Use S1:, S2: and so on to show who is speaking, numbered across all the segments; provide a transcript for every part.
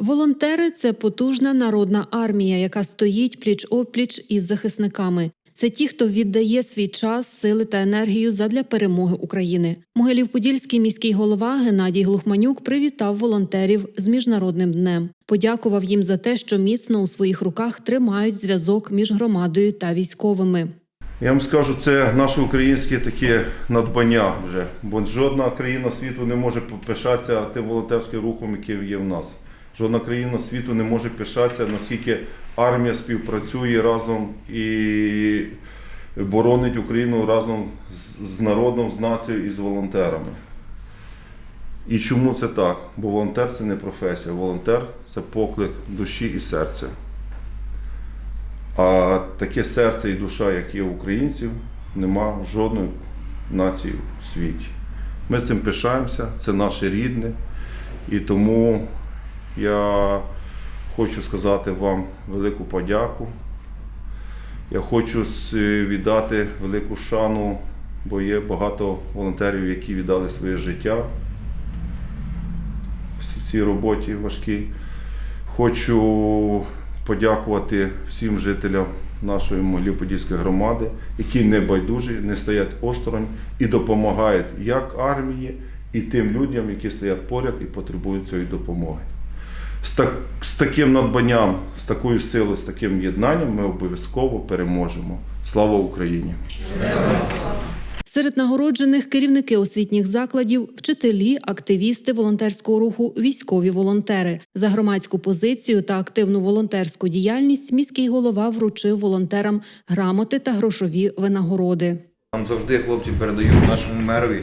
S1: Волонтери це потужна народна армія, яка стоїть пліч опліч із захисниками. Це ті, хто віддає свій час, сили та енергію задля перемоги України. Могилів-Подільський міський голова Геннадій Глухманюк привітав волонтерів з міжнародним днем. Подякував їм за те, що міцно у своїх руках тримають зв'язок між громадою та військовими.
S2: Я вам скажу, це наше українське таке надбання вже, бо жодна країна світу не може пишатися тим волонтерським рухом, який є в нас. Жодна країна світу не може пишатися, наскільки армія співпрацює разом і боронить Україну разом з- народом, з нацією і з волонтерами. І чому це так? Бо волонтер це не професія, волонтер це поклик душі і серця. А таке серце і душа, як є українців, нема жодної нації в світі. Ми цим пишаємося, це наше рідне. І тому я хочу сказати вам велику подяку. Я хочу віддати велику шану, бо є багато волонтерів, які віддали своє життя в цій роботі важкій. Хочу подякувати всім жителям нашої Могилів-Подільської громади, які не байдужі, не стоять осторонь і допомагають як армії, і тим людям, які стоять поряд і потребують цієї допомоги. З, так, з таким надбанням, з такою силою, з таким єднанням ми обов'язково переможемо. Слава Україні!
S1: Серед нагороджених керівники освітніх закладів, вчителі, активісти волонтерського руху, військові волонтери. За громадську позицію та активну волонтерську діяльність міський голова вручив волонтерам грамоти та грошові винагороди.
S3: Там завжди хлопці передають нашому мерові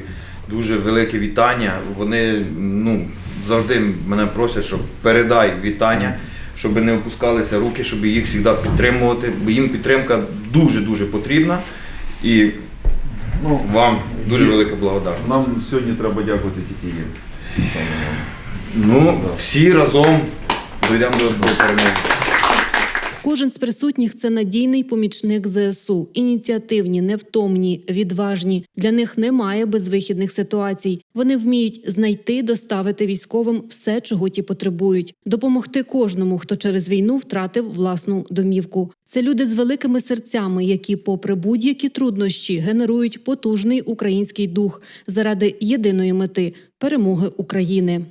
S3: дуже велике вітання. Вони ну, завжди мене просять, щоб передай вітання, щоб не опускалися руки, щоб їх завжди підтримувати, бо їм підтримка дуже-дуже потрібна. І
S2: Ну,
S3: вам дуже велика благодарність.
S2: Нам сьогодні треба дякувати тільки їм.
S3: Ну, всі разом дійдемо до, до перемоги.
S1: Кожен з присутніх це надійний помічник ЗСУ, ініціативні, невтомні, відважні. Для них немає безвихідних ситуацій. Вони вміють знайти, доставити військовим все, чого ті потребують, допомогти кожному, хто через війну втратив власну домівку. Це люди з великими серцями, які, попри будь-які труднощі, генерують потужний український дух заради єдиної мети перемоги України.